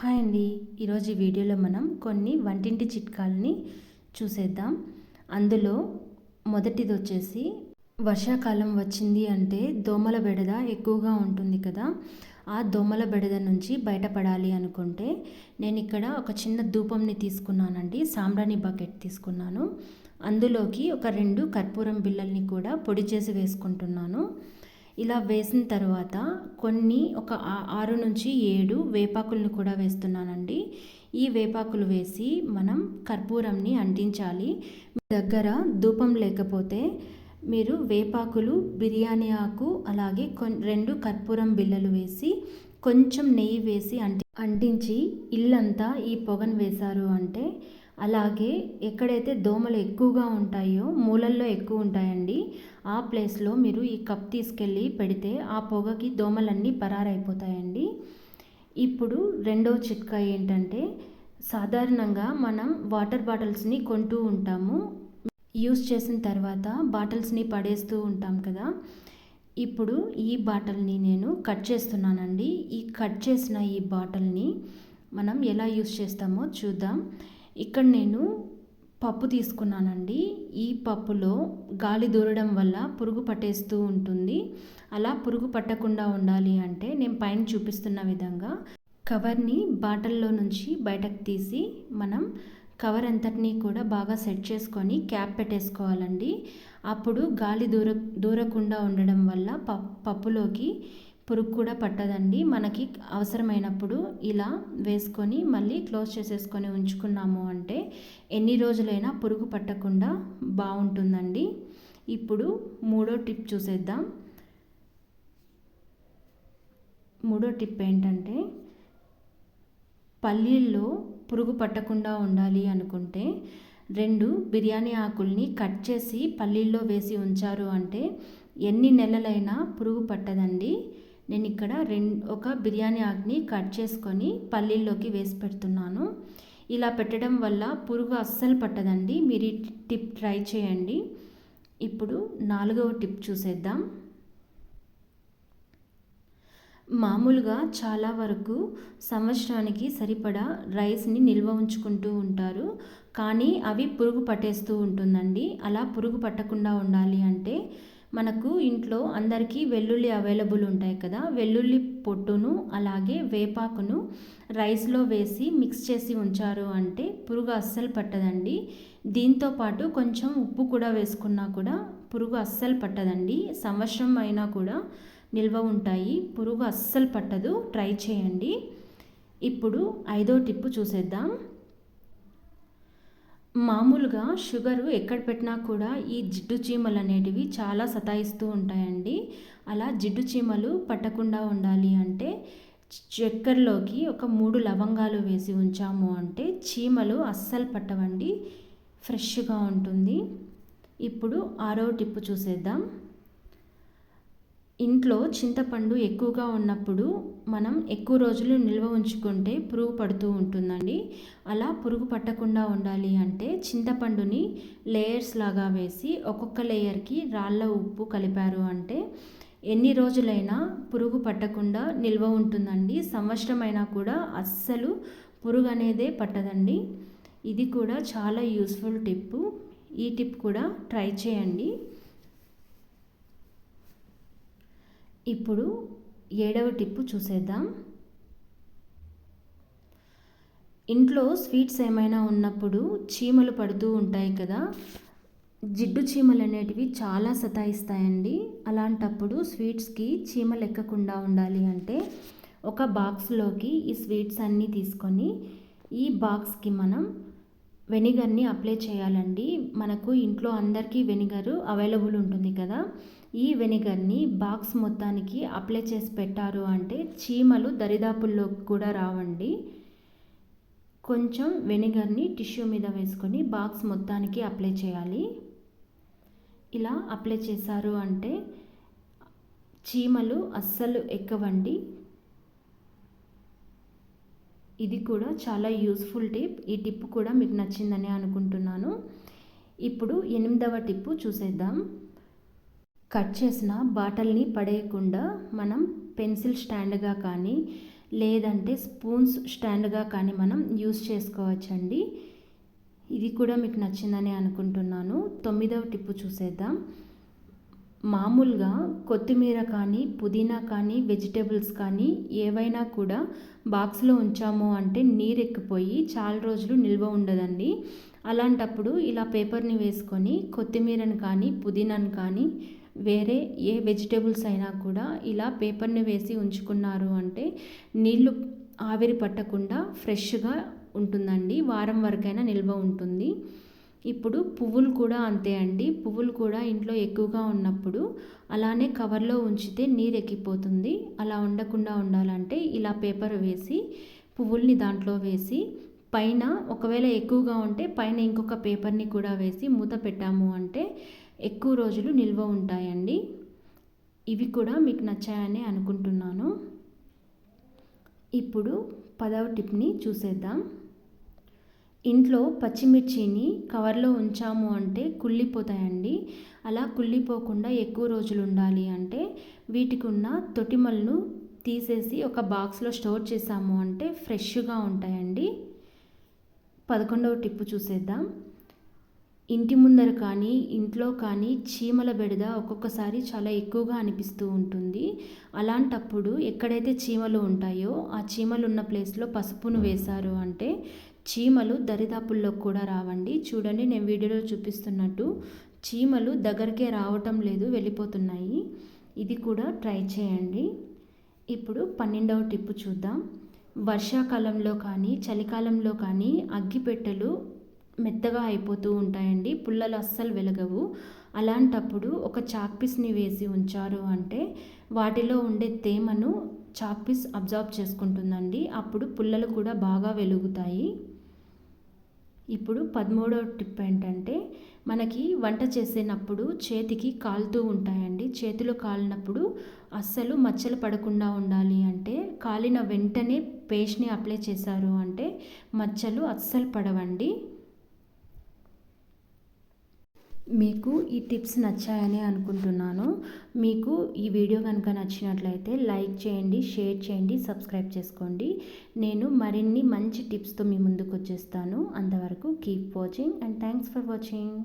Hi అండి. ఈరోజు ఈ వీడియోలో మనం కొన్ని వంటింటి చిట్కాలని చూసేద్దాం. అందులో మొదటిది వచ్చేసి వర్షాకాలం వచ్చింది అంటే దోమల బెడద ఎక్కువగా ఉంటుంది కదా. ఆ దోమల బెడద నుంచి బయటపడాలి అనుకుంటే నేను ఇక్కడ ఒక చిన్న ధూపంని తీసుకున్నానండి. సాంబ్రాణి బకెట్ తీసుకున్నాను. అందులోకి ఒక రెండు కర్పూరం బిళ్ళల్ని కూడా పొడి చేసి వేసుకుంటున్నాను. ఇలా వేసిన తర్వాత కొన్ని ఒక ఆరు నుంచి ఏడు వేపాకులను కూడా వేస్తున్నానండి. ఈ వేపాకులు వేసి మనం కర్పూరంని అంటించాలి. మీ దగ్గర ధూపం లేకపోతే మీరు వేపాకులు బిర్యానీ ఆకు అలాగే కొన్ రెండు కర్పూరం బిళ్ళలు వేసి కొంచెం నెయ్యి వేసి అంటి అంటించి ఇల్లంతా ఈ పొగను వేశారు అంటే అలాగే ఎక్కడైతే దోమలు ఎక్కువగా ఉంటాయో మూలల్లో ఎక్కువ ఉంటాయండి ఆ ప్లేస్లో మీరు ఈ కప్ తీసుకెళ్ళి పెడితే ఆ పొగకి దోమలన్నీ పరారైపోతాయండి. ఇప్పుడు రెండో చిట్కా ఏంటంటే సాధారణంగా మనం వాటర్ బాటిల్స్ని కొంటూ ఉంటాము. యూస్ చేసిన తర్వాత బాటిల్స్ని పడేస్తూ ఉంటాం కదా. ఇప్పుడు ఈ బాటిల్ని నేను కట్ చేస్తున్నానండి. ఈ కట్ చేసిన ఈ బాటిల్ని మనం ఎలా యూస్ చేస్తామో చూద్దాం. ఇక్కడ నేను పప్పు తీసుకున్నానండి. ఈ పప్పులో గాలి దూరడం వల్ల పురుగు పట్టేస్తూ ఉంటుంది. అలా పురుగు పట్టకుండా ఉండాలి అంటే నేను పైన చూపిస్తున్న విధంగా కవర్ని బాటిల్లో నుంచి బయటకు తీసి మనం కవర్ అంతటినీ కూడా బాగా సెట్ చేసుకొని క్యాప్ పెట్టేసుకోవాలండి. అప్పుడు గాలి దూర దూరకుండా ఉండడం వల్ల పప్పులోకి పురుగు కూడా పట్టదండి. మనకి అవసరమైనప్పుడు ఇలా వేసుకొని మళ్ళీ క్లోజ్ చేసేసుకొని ఉంచుకున్నాము అంటే ఎన్ని రోజులైనా పురుగు పట్టకుండా బాగుంటుందండి. ఇప్పుడు మూడో టిప్ చూసేద్దాం. మూడో టిప్ ఏంటంటే పల్లీల్లో పురుగు పట్టకుండా ఉండాలి అనుకుంటే రెండు బిర్యానీ ఆకుల్ని కట్ చేసి పల్లీల్లో వేసి ఉంచారు అంటే ఎన్ని నెలలైనా పురుగు పట్టదండి. నేను ఇక్కడ రెండు ఒక బిర్యానీ ఆకుని కట్ చేసుకొని పల్లీల్లోకి వేసి పెడుతున్నాను. ఇలా పెట్టడం వల్ల పురుగు అస్సలు పట్టదండి. మీరు ఈ టిప్ ట్రై చేయండి. ఇప్పుడు నాలుగవ టిప్ చూసేద్దాం. మామూలుగా చాలా వరకు సంవత్సరానికి సరిపడా రైస్ని నిల్వ ఉంచుకుంటూ ఉంటారు. కానీ అవి పురుగు పట్టేస్తూ ఉంటుందండి. అలా పురుగు పట్టకుండా ఉండాలి అంటే మనకు ఇంట్లో అందరికీ వెల్లుల్లి అవైలబుల్ ఉంటాయి కదా. వెల్లుల్లి పొట్టును అలాగే వేపాకును రైస్లో వేసి మిక్స్ చేసి ఉంచారు అంటే పురుగు అస్సలు పట్టదండి. దీంతో పాటు కొంచెం ఉప్పు కూడా వేసుకున్నా కూడా పురుగు అస్సలు పట్టదండి. సంవత్సరం అయినా కూడా నిల్వ ఉంటాయి. పురుగు అస్సలు పట్టదు. ట్రై చేయండి. ఇప్పుడు ఐదో టిప్పు చూసేద్దాం. మామూలుగా షుగరు ఎక్కడ పెట్టినా కూడా ఈ జిడ్డు చీమలు అనేటివి చాలా సతాయిస్తూ ఉంటాయండి. అలా జిడ్డు చీమలు పట్టకుండా ఉండాలి అంటే చక్కెరలోకి ఒక మూడు లవంగాలు వేసి ఉంచాము అంటే చీమలు అస్సలు పట్టవండి ఫ్రెష్గా ఉంటుంది. ఇప్పుడు ఆరో టిప్పు చూసేద్దాం. ఇంట్లో చింతపండు ఎక్కువగా ఉన్నప్పుడు మనం ఎక్కువ రోజులు నిల్వ ఉంచుకుంటే పురుగు పడుతూ ఉంటుందండి. అలా పురుగు పట్టకుండా ఉండాలి అంటే చింతపండుని లేయర్స్ లాగా వేసి ఒక్కొక్క లేయర్కి రాళ్ళ ఉప్పు కలిపారు అంటే ఎన్ని రోజులైనా పురుగు పట్టకుండా నిల్వ ఉంటుందండి. సంవత్సరమైనా కూడా అస్సలు పురుగు అనేదే పట్టదండి. ఇది కూడా చాలా యూస్ఫుల్ టిప్పు ఈ టిప్ కూడా ట్రై చేయండి. ఇప్పుడు ఏడవ టిప్పు చూసేద్దాం. ఇంట్లో స్వీట్స్ ఏమైనా ఉన్నప్పుడు చీమలు పడుతూ ఉంటాయి కదా జిడ్డు చీమలు అనేటివి చాలా సతాయిస్తాయండి. అలాంటప్పుడు స్వీట్స్కి చీమలు ఎక్కకుండా ఉండాలి అంటే ఒక బాక్స్లోకి ఈ స్వీట్స్ అన్నీ తీసుకొని ఈ బాక్స్కి మనం వెనిగర్ని అప్లై చేయాలండి. మనకు ఇంట్లో అందరికీ వెనిగర్ అవైలబుల్ ఉంటుంది కదా ఈ వెనిగర్ని బాక్స్ మొత్తానికి అప్లై చేసి పెట్టారు అంటే చీమలు దరిదాపుల్లో కూడా రావండి. కొంచెం వెనిగర్ని టిష్యూ మీద వేసుకొని బాక్స్ మొత్తానికి అప్లై చేయాలి. ఇలా అప్లై చేశారు అంటే చీమలు అస్సలు ఎక్కవండి. ఇది కూడా చాలా యూస్ఫుల్ టిప్. ఈ టిప్ కూడా మీకు నచ్చిందని అనుకుంటున్నాను. ఇప్పుడు ఎనిమిదవ టిప్పు చూసేద్దాం. కట్ చేసిన బాటల్ని పడేయకుండా మనం పెన్సిల్ స్టాండ్గా కానీ లేదంటే స్పూన్స్ స్టాండ్గా కానీ మనం యూస్ చేసుకోవచ్చండి. ఇది కూడా మీకు నచ్చిందని అనుకుంటున్నాను. తొమ్మిదవ టిప్పు చూసేద్దాం. మామూలుగా కొత్తిమీర కానీ పుదీనా కానీ వెజిటేబుల్స్ కానీ ఏవైనా కూడా బాక్స్లో ఉంచాము అంటే నీరు ఎక్కిపోయి చాలా రోజులు నిల్వ ఉండదండి. అలాంటప్పుడు ఇలా పేపర్ని వేసుకొని కొత్తిమీరని కానీ పుదీనాను కానీ వేరే ఏ వెజిటేబుల్స్ అయినా కూడా ఇలా పేపర్ని వేసి ఉంచుకున్నారు అంటే నీళ్ళు ఆవిరి పట్టకుండా ఫ్రెష్గా ఉంటుందండి. వారం వరకైనా నిల్వ ఉంటుంది. ఇప్పుడు పువ్వులు కూడా అంతే అండి. పువ్వులు కూడా ఇంట్లో ఎక్కువగా ఉన్నప్పుడు అలానే కవర్లో ఉంచితే నీరు ఎక్కిపోతుంది. అలా ఉండకుండా ఉండాలంటే ఇలా పేపర్ వేసి పువ్వుల్ని దాంట్లో వేసి పైన ఒకవేళ ఎక్కువగా ఉంటే పైన ఇంకొక పేపర్ని కూడా వేసి మూత పెట్టాము అంటే ఎక్కువ రోజులు నిల్వ ఉంటాయండి. ఇవి కూడా మీకు నచ్చాయని అనుకుంటున్నాను. ఇప్పుడు పదవ టిప్ని చూసేద్దాం. ఇంట్లో పచ్చిమిర్చిని కవర్లో ఉంచాము అంటే కుళ్ళిపోతాయండి. అలా కుళ్ళిపోకుండా ఎక్కువ రోజులు ఉండాలి అంటే వీటికి ఉన్న తొటిమలను తీసేసి ఒక బాక్స్లో స్టోర్ చేసాము అంటే ఫ్రెష్గా ఉంటాయండి. పదకొండవ టిప్పు చూసేద్దాం. ఇంటి ముందర కానీ ఇంట్లో కానీ చీమల బెడద ఒక్కొక్కసారి చాలా ఎక్కువగా అనిపిస్తూ ఉంటుంది. అలాంటప్పుడు ఎక్కడైతే చీమలు ఉంటాయో ఆ చీమలు ఉన్న ప్లేస్లో పసుపును వేశారు అంటే చీమలు దరిదాపుల్లో కూడా రావండి. చూడండి నేను వీడియోలో చూపిస్తున్నట్టు చీమలు దగ్గరికే రావటం లేదు వెళ్ళిపోతున్నాయి. ఇది కూడా ట్రై చేయండి. ఇప్పుడు పన్నెండవ టిప్పు చూద్దాం. వర్షాకాలంలో కానీ చలికాలంలో కానీ అగ్గిపెట్టెలు మెత్తగా అయిపోతూ ఉంటాయండి. పుల్లలు అస్సలు వెలగవు. అలాంటప్పుడు ఒక చాక్పీస్ని వేసి ఉంచారు అంటే వాటిలో ఉండే తేమను చాక్పీస్ అబ్జార్బ్ చేసుకుంటుందండి. అప్పుడు పుల్లలు కూడా బాగా వెలుగుతాయి. ఇప్పుడు పదమూడవ టిప్ ఏంటంటే మనకి వంట చేసేటప్పుడు చేతికి కాలుతూ ఉంటాయండి. చేతులు కాలినప్పుడు అస్సలు మచ్చలు పడకుండా ఉండాలి అంటే కాలిన వెంటనే పేస్ట్ని అప్లై చేశారు అంటే మచ్చలు అస్సలు పడవండి. మీకు ఈ టిప్స్ నచ్చాయని అనుకుంటున్నాను. మీకు ఈ వీడియో కనుక నచ్చినట్లయితే లైక్ చేయండి షేర్ చేయండి సబ్స్క్రైబ్ చేసుకోండి. నేను మరిన్ని మంచి టిప్స్తో మీ ముందుకు వచ్చేస్తాను అంతవరకు keep watching and thanks for watching.